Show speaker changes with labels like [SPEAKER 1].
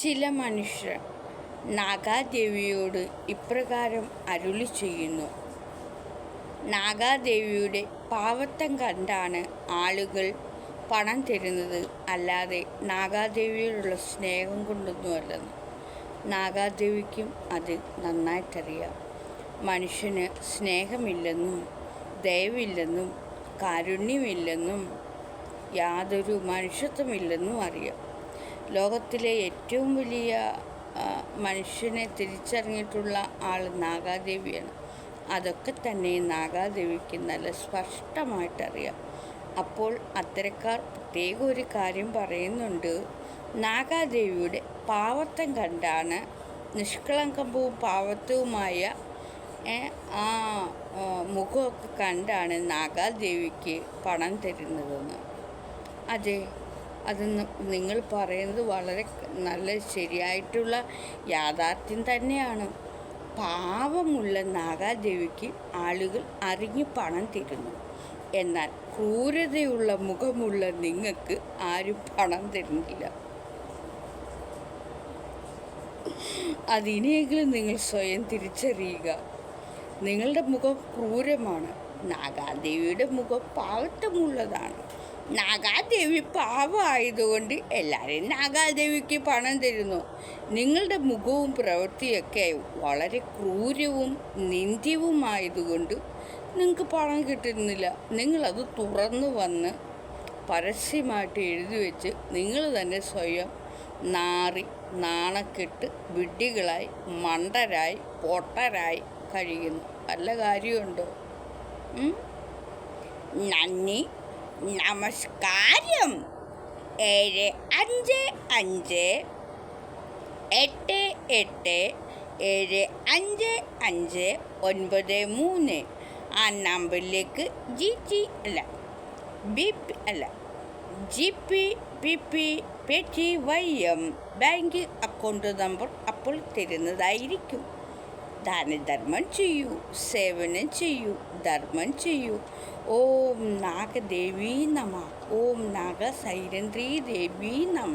[SPEAKER 1] ചില മനുഷ്യർ നാഗാദേവിയോട് ഇപ്രകാരം അരുളി ചെയ്യുന്നു. നാഗാദേവിയുടെ പാവത്തം കണ്ടാണ് ആളുകൾ പണം തരുന്നത്. അല്ലാതെ നാഗാദേവിയോടുള്ള സ്നേഹം കൊണ്ടൊന്നുമല്ലെന്ന് നാഗാദേവിക്കും അത് നന്നായിട്ടറിയാം. മനുഷ്യന് സ്നേഹമില്ലെന്നും ദയവില്ലെന്നും കാരുണ്യമില്ലെന്നും യാതൊരു മനുഷ്യത്വമില്ലെന്നും അറിയാം. ലോകത്തിലെ ഏറ്റവും വലിയ മനുഷ്യനെ തിരിച്ചറിഞ്ഞിട്ടുള്ള ആൾ നാഗാദേവിയാണ്. അതൊക്കെ തന്നെ നാഗാദേവിക്ക് നല്ല സ്പഷ്ടമായിട്ടറിയാം. അപ്പോൾ അത്തരക്കാർ പ്രത്യേക ഒരു കാര്യം പറയുന്നുണ്ട്. നാഗാദേവിയുടെ പാവത്തം കണ്ടാണ് നിഷ്കളങ്കവും പാവത്തവുമായ ആ മുഖമൊക്കെ കണ്ടാണ് നാഗാദേവിക്ക് പണം തരുന്നതെന്ന്. അതെ. അത് നിങ്ങൾ പറയുന്നത് വളരെ നല്ല ശരിയായിട്ടുള്ള യാഥാർത്ഥ്യം തന്നെയാണ്. പാവമുള്ള നാഗാദേവിക്ക് ആളുകൾ അറിഞ്ഞ് പണം തരുന്നു. എന്നാൽ ക്രൂരതയുള്ള മുഖമുള്ള നിങ്ങൾക്ക് ആരും പണം തരുന്നില്ല. അതിനെങ്കിലും നിങ്ങൾ സ്വയം തിരിച്ചറിയുക. നിങ്ങളുടെ മുഖം ക്രൂരമാണ്. നാഗാദേവിയുടെ മുഖം പാവത്തമുള്ളതാണ് നാഗാദേവി പാവമായതുകൊണ്ട് എല്ലാവരും നാഗാദേവിക്ക് പണം തരുന്നു. നിങ്ങളുടെ മുഖവും പ്രവൃത്തിയൊക്കെ വളരെ ക്രൂരവും നിന്ദ്യവുമായതുകൊണ്ട് നിങ്ങൾക്ക് പണം കിട്ടുന്നില്ല. നിങ്ങളത് തുറന്നു വന്ന് പരസ്യമായിട്ട് എഴുതി വെച്ച് നിങ്ങൾ തന്നെ സ്വയം നാറി നാണക്കെട്ട് വിഡ്ഢികളായി മണ്ടരായി പൊട്ടരായി കഴിയുന്നു. വല്ല കാര്യമുണ്ടോ? നന്ദി. നമസ്കാരം. ഏഴ് അഞ്ച് അഞ്ച് എട്ട് എട്ട് ഏഴ് അഞ്ച് അഞ്ച് ഒൻപത് മൂന്ന്. ആ നമ്പറിലേക്ക് ജി ജി അല്ല ബി പി അല്ല G P P P pay T Y M bank account number അപ്പോൾ തരുന്നതായിരിക്കും. దాని ధర్మం చెయ్యు సేవన చెయ్యు ధర్మం చెయ్యు ఓం నాగదేవి నమ. ఓం నాగ సైరంద్రీ దేవి నమ.